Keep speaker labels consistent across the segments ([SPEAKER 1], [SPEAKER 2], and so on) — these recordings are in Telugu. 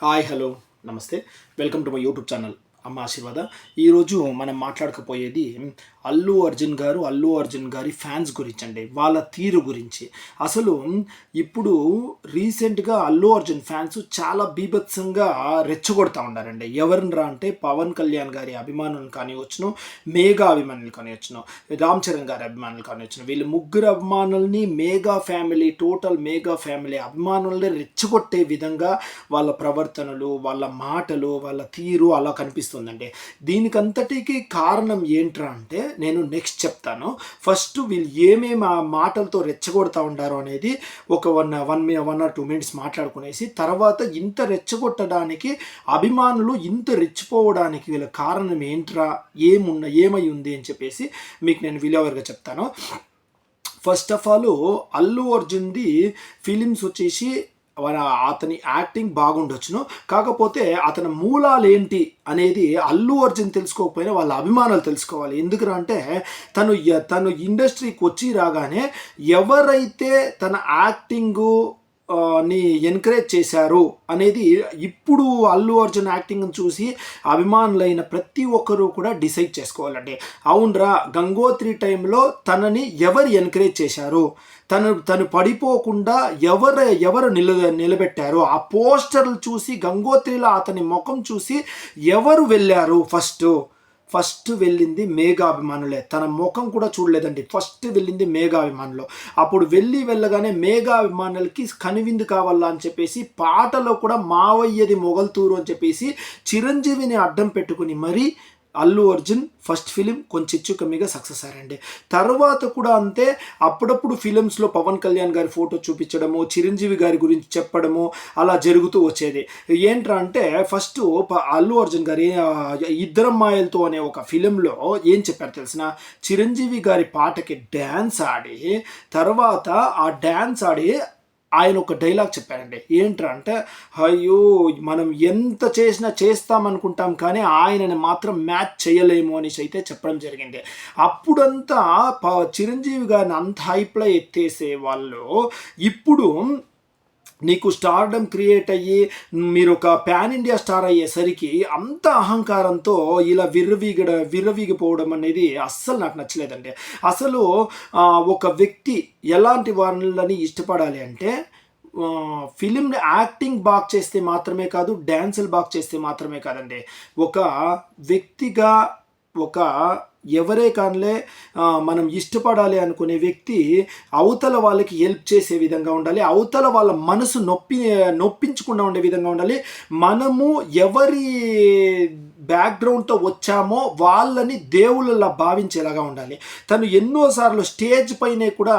[SPEAKER 1] హాయ్ హలో నమస్తే welcome to my YouTube channel Amma Ashirvada. ఈరోజు మనం మాట్లాడకపోయేది అల్లు అర్జున్ గారు అల్లు అర్జున్ గారి ఫ్యాన్స్ గురించి అండి వాళ్ళ తీరు గురించి. అసలు ఇప్పుడు రీసెంట్గా అల్లు అర్జున్ ఫ్యాన్స్ చాలా బీభత్సంగా రెచ్చగొడతా ఉన్నారండి. ఎవరిని రా అంటే పవన్ కళ్యాణ్ గారి అభిమానులు కానీ వచ్చును మేఘా అభిమానులు కానీ వచ్చును రామ్ చరణ్ గారి అభిమానులు కానీ వచ్చును వీళ్ళు ముగ్గురు అభిమానుల్ని mega family total mega family అభిమానుల్ని రెచ్చగొట్టే విధంగా వాళ్ళ ప్రవర్తనలు వాళ్ళ మాటలు వాళ్ళ తీరు అలా కనిపిస్తుంది కనిపిస్తుందండి దీనికంతటికి కారణం ఏంట్రా అంటే నేను నెక్స్ట్ చెప్తాను. ఫస్ట్ వీళ్ళు ఏమేమి ఆ మాటలతో రెచ్చగొడతా ఉండారో అనేది ఒక వన్ వన్ మీ వన్ ఆర్ టూ మినిట్స్ మాట్లాడుకునేసి తర్వాత ఇంత రెచ్చగొట్టడానికి అభిమానులు ఇంత రెచ్చిపోవడానికి వీళ్ళ కారణం ఏంట్రా ఏమున్న ఏమై ఉంది అని చెప్పేసి మీకు నేను విలువగా చెప్తాను. ఫస్ట్ ఆఫ్ ఆల్ అల్లు అర్జున్ది ఫిలిమ్స్ వచ్చేసి అతని యాక్టింగ్ బాగుండొచ్చును. కాకపోతే అతని మూలాలు ఏంటి అనేది అల్లు అర్జున్ తెలుసుకోకపోయినా వాళ్ళ అభిమానులు తెలుసుకోవాలి. ఎందుకురా అంటే తను తను ఇండస్ట్రీకి వచ్చి రాగానే ఎవరైతే తన యాక్టింగు ని ఎంకరేజ్ చేశారు అనేది ఇప్పుడు అల్లు అర్జున్ యాక్టింగ్ చూసి అభిమానులైన ప్రతి ఒక్కరూ కూడా డిసైడ్ చేసుకోవాలండి. అవునరా గంగోత్రి టైంలో తనని ఎవరు ఎంకరేజ్ చేశారు? తను తను పడిపోకుండా ఎవరు ఎవరు నిల నిలబెట్టారు? ఆ పోస్టర్లు చూసి గంగోత్రిలో అతని ముఖం చూసి ఎవరు వెళ్ళారు ఫస్ట్ ఫస్ట్ వెళ్ళింది మేఘాభిమానులే. తన ముఖం కూడా చూడలేదండి. ఫస్ట్ వెళ్ళింది మేఘాభిమానులు. అప్పుడు వెళ్ళి వెళ్ళగానే మేఘాభిమానులకి కనువిందు కావాలా అని చెప్పేసి పాటలో కూడా మావయ్యది మొగల్తూరు అని చెప్పేసి చిరంజీవిని అడ్డం పెట్టుకుని మరీ అల్లు అర్జున్ ఫస్ట్ ఫిలిం కొంచెం హెచ్చు కమ్మిగా సక్సెస్ అయ్యారండి. తర్వాత కూడా అంతే అప్పుడప్పుడు ఫిలిమ్స్లో పవన్ కళ్యాణ్ గారి ఫోటో చూపించడము చిరంజీవి గారి గురించి చెప్పడము అలా జరుగుతూ వచ్చేది. ఏంట్రా అంటే ఫస్ట్ ప- అల్లు అర్జున్ గారి ఆ, ఇద్దరమ్మాయిలతో అనే ఒక ఫిలింలో ఏం చెప్పారు తెలిసిన? చిరంజీవి గారి పాటకి డ్యాన్స్ ఆడి తర్వాత ఆ డ్యాన్స్ ఆడి ఆయన ఒక డైలాగ్ చెప్పారండి. ఏంట్రా అంటే అయ్యో మనం ఎంత చేసినా చేస్తామనుకుంటాం కానీ ఆయనని మాత్రం మ్యాచ్ చేయలేము అనేసి అయితే చెప్పడం జరిగింది. అప్పుడంతా చిరంజీవి గారిని అంత హైప్లో ఎత్తేసే వాళ్ళు ఇప్పుడు నీకు స్టార్డమ్ క్రియేట్ అయ్యి మీరు ఒక పాన్ ఇండియా స్టార్ అయ్యేసరికి అంత అహంకారంతో ఇలా విర్రవీగడ విర్రవీగిపోవడం అనేది అస్సలు నాకు నచ్చలేదండి. అసలు ఒక వ్యక్తి ఎలాంటి వాళ్ళని ఇష్టపడాలి అంటే ఫిలిం యాక్టింగ్ బాగా చేస్తే మాత్రమే కాదు డ్యాన్సులు బాగా చేస్తే మాత్రమే కాదండి. ఒక వ్యక్తిగా ఒక ఎవరే కానిలే మనం ఇష్టపడాలి అనుకునే వ్యక్తి అవతల వాళ్ళకి హెల్ప్ చేసే విధంగా ఉండాలి అవతల వాళ్ళ మనసు నొప్పి నొప్పించకుండా ఉండే విధంగా ఉండాలి. మనము ఎవరి బ్యాక్గ్రౌండ్తో వచ్చామో వాళ్ళని దేవుళ్ళలా భావించేలాగా ఉండాలి. తను ఎన్నోసార్లు స్టేజ్ పైనే కూడా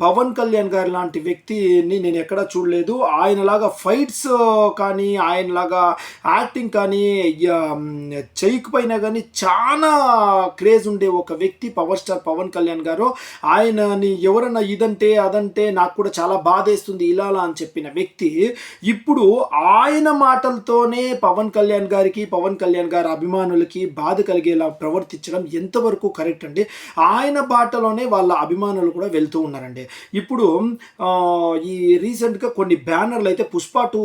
[SPEAKER 1] పవన్ కళ్యాణ్ గారి లాంటి వ్యక్తిని నేను ఎక్కడా చూడలేదు. ఆయనలాగా ఫైట్స్ కానీ ఆయనలాగా యాక్టింగ్ కానీ చేయకపోయినా కానీ చాలా క్రేజ్ ఉండే ఒక వ్యక్తి పవర్ స్టార్ పవన్ కళ్యాణ్ గారు. ఆయనని ఎవరన్నా ఇదంటే అదంటే నాకు కూడా చాలా బాధేస్తుంది ఇలా అలా అని చెప్పిన వ్యక్తి. ఇప్పుడు ఆయన మాటలతోనే పవన్ కళ్యాణ్ గారికి పవన్ కళ్యాణ్ గారి అభిమానులకి బాధ కలిగేలా ప్రవర్తించడం ఎంతవరకు కరెక్ట్ అండి? ఆయన బాటలోనే వాళ్ళ అభిమానులు కూడా వెళ్తూ ఉన్నారండి. ఇప్పుడు ఈ రీసెంట్గా కొన్ని బ్యానర్లు అయితే పుష్ప టూ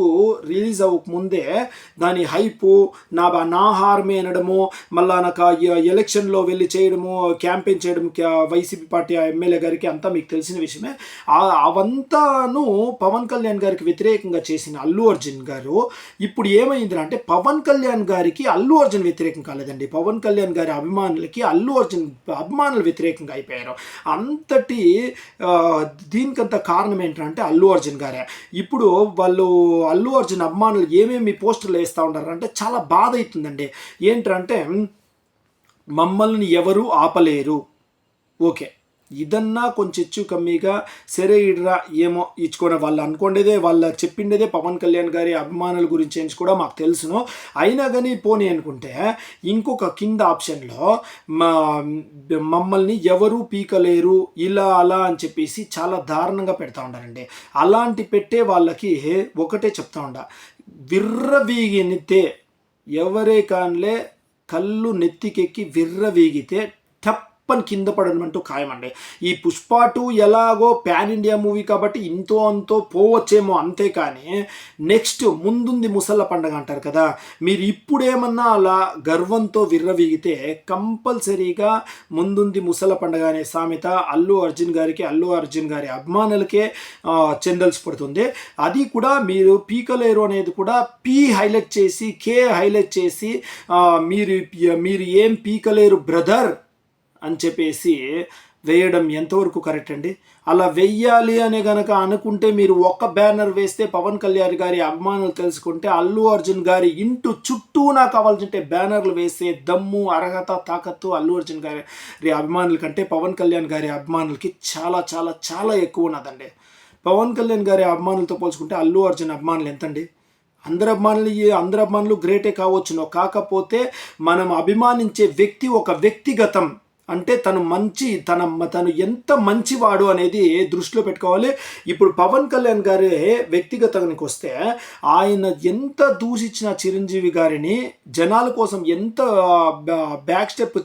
[SPEAKER 1] రిలీజ్ అవ్వక ముందే దాని హైపు నా బా- నా హార్మే అనడము మళ్ళా నాకు ఎలక్షన్లో వెళ్ళి చేయడము క్యాంపెయిన్ చేయడం వైసీపీ పార్టీ ఎమ్మెల్యే గారికి అంతా మీకు తెలిసిన విషయమే. అవంతాను పవన్ కళ్యాణ్ గారికి వ్యతిరేకంగా చేసిన అల్లు అర్జున్ గారు ఇప్పుడు ఏమైంది అంటే పవన్ కళ్యాణ్ గారికి అల్లు అర్జున్ వ్యతిరేకం కాలేదండి. పవన్ కళ్యాణ్ గారి అభిమానులకి అల్లు అర్జున్ అభిమానులు వ్యతిరేకంగా అయిపోయారు. అంతటి దీనికంత కారణం ఏంటంటే అల్లు అర్జున్ గారే. ఇప్పుడు వాళ్ళు అల్లు అర్జున్ అభిమానులు ఏమేమి పోస్టర్లు వేస్తూ ఉంటారంటే చాలా బాధ అవుతుందండి. ఏంటంటే మమ్మల్ని ఎవరు ఆపలేరు. ఓకే. ఇదన్నా కొంచెం హెచ్చు కమ్మిగా సరే ఇడ్రా ఏమో ఇచ్చుకోవడం వాళ్ళు అనుకోండేదే వాళ్ళ చెప్పిండేదే పవన్ కళ్యాణ్ గారి అభిమానుల గురించి అని కూడా మాకు తెలుసును. అయినా కానీ పోనీ అనుకుంటే ఇంకొక కింద ఆప్షన్లో మా మమ్మల్ని ఎవరు పీకలేరు ఇలా అలా అని చెప్పేసి చాలా దారుణంగా పెడతా ఉండారండి. అలాంటి పెట్టే వాళ్ళకి ఒకటే చెప్తా ఉండ. విర్రవీగితే ఎవరే కానిలే కళ్ళు నెత్తికెక్కి విర్రవీగితే తప్పని కింద పడమంటూ ఖాయమండి. ఈ పుష్ప టూ ఎలాగో పాన్ ఇండియా మూవీ కాబట్టి ఇంతో అంతో పోవచ్చేమో అంతేకాని నెక్స్ట్ ముందుంది ముసళ్ళ పండగ అంటారు కదా మీరు ఇప్పుడేమన్నా అలా గర్వంతో విర్రవీగితే కంపల్సరీగా ముందుంది ముసళ్ళ పండగ అనే సామెత అల్లు అర్జున్ గారికి అల్లు అర్జున్ గారి అభిమానులకే చెందల్సి చెందాల్సి పడుతుంది. అది కూడా మీరు పీకలేరు అనేది కూడా పీ హైలైట్ చేసి కే హైలైట్ చేసి మీరు మీరు ఏం పీకలేరు బ్రదర్? అని చెప్పేసి వేయడం ఎంతవరకు కరెక్ట్ అండి? అలా వెయ్యాలి అని గనక అనుకుంటే మీరు ఒక్క బ్యానర్ వేస్తే పవన్ కళ్యాణ్ గారి అభిమానులు తెలుసుకుంటే అల్లు అర్జున్ గారి ఇంటు చుట్టూనా కావాల్సింటే బ్యానర్లు వేసే దమ్ము అర్హత తాకత్తు అల్లు అర్జున్ గారి అభిమానుల కంటే పవన్ కళ్యాణ్ గారి అభిమానులకి చాలా చాలా చాలా ఎక్కువ ఉన్నదండి. పవన్ కళ్యాణ్ గారి అభిమానులతో పోల్చుకుంటే అల్లు అర్జున్ అభిమానులు ఎంతండి? అందరు అభిమానులు ఈ- అందరు అభిమానులు గ్రేటే కావచ్చును కాకపోతే మనం అభిమానించే వ్యక్తి ఒక వ్యక్తిగతం. అంటే తను మంచి తన తను ఎంత మంచివాడు అనేది దృష్టిలో పెట్టుకోవాలి. ఇప్పుడు పవన్ కళ్యాణ్ గారి వ్యక్తిగతానికి వస్తే ఆయన ఎంత దూషించిన చిరంజీవి గారిని జనాల కోసం ఎంత బ్యాక్ స్టెప్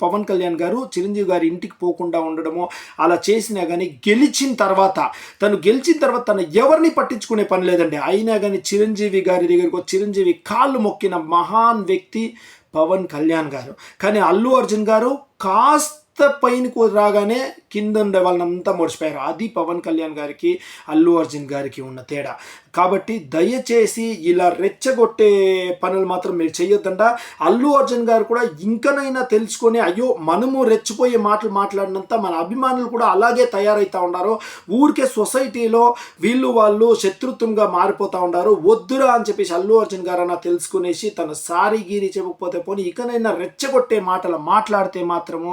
[SPEAKER 1] పవన్ కళ్యాణ్ గారు చిరంజీవి గారి ఇంటికి పోకుండా ఉండడము అలా చేసినా కానీ గెలిచిన తర్వాత తను గెలిచిన తర్వాత తను ఎవరిని పట్టించుకునే పని లేదండి. అయినా కానీ చిరంజీవి గారి దగ్గరకు చిరంజీవి కాళ్ళు మొక్కిన మహాన్ వ్యక్తి పవన్ కళ్యాణ్ గారు. కానీ అల్లు అర్జున్ గారు కాస్త పైనకు రాగానే కింద ఉండే వాళ్ళనంతా మర్చిపోయారు. అది పవన్ కళ్యాణ్ గారికి అల్లు అర్జున్ గారికి ఉన్న తేడా. కాబట్టి దయచేసి ఇలా రెచ్చగొట్టే పనులు మాత్రం మీరు చెయ్యొద్దంట. అల్లు అర్జున్ గారు కూడా ఇంకనైనా తెలుసుకొని అయ్యో మనము రెచ్చిపోయే మాటలు మాట్లాడినంత మన అభిమానులు కూడా అలాగే తయారవుతూ ఉన్నారు ఊరికే సొసైటీలో వీళ్ళు వాళ్ళు శత్రుత్వంగా మారిపోతా ఉన్నారు వద్దురా అని చెప్పేసి అల్లు అర్జున్ గారు అన్న తెలుసుకునేసి తన సారీ గీరి చెప్పకపోతే పోనీ ఇకనైనా రెచ్చగొట్టే మాటలు మాట్లాడితే మాత్రము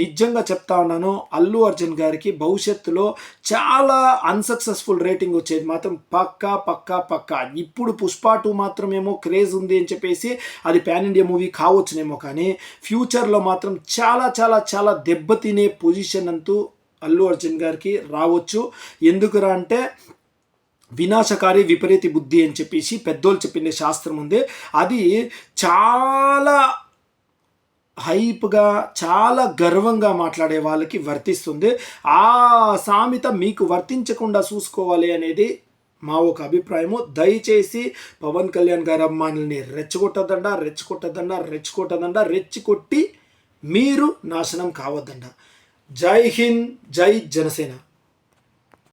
[SPEAKER 1] నిజంగా చెప్తా ఉన్నాను. అల్లు అర్జున్ గారికి భవిష్యత్తులో చాలా అన్సక్సెస్ఫుల్ రేటింగ్ వచ్చేది మాత్రం పక్కా పక్కా పక్కా ఇప్పుడు పుష్ప టూ మాత్రమేమో క్రేజ్ ఉంది అని చెప్పేసి అది పాన్ ఇండియా మూవీ కావచ్చునేమో కానీ ఫ్యూచర్లో మాత్రం చాలా చాలా చాలా దెబ్బతినే పొజిషన్ అంటూ అల్లు అర్జున్ గారికి రావచ్చు. ఎందుకురా అంటే వినాశకారి విపరీత బుద్ధి అని చెప్పేసి పెద్దోళ్ళు చెప్పిన శాస్త్రం ఉంది. అది చాలా హైప్గా చాలా గర్వంగా మాట్లాడే వాళ్ళకి వర్తిస్తుంది. ఆ సామెత మీకు వర్తించకుండా చూసుకోవాలి అనేది మా ఒక అభిప్రాయము. దయచేసి పవన్ కళ్యాణ్ గారి అమ్మానుల్ని రెచ్చగొట్టదండ రెచ్చగొట్టదండ రెచ్చగొట్టదండ రెచ్చికొట్టి మీరు నాశనం కావద్దండ జై హింద్ జై జనసేన.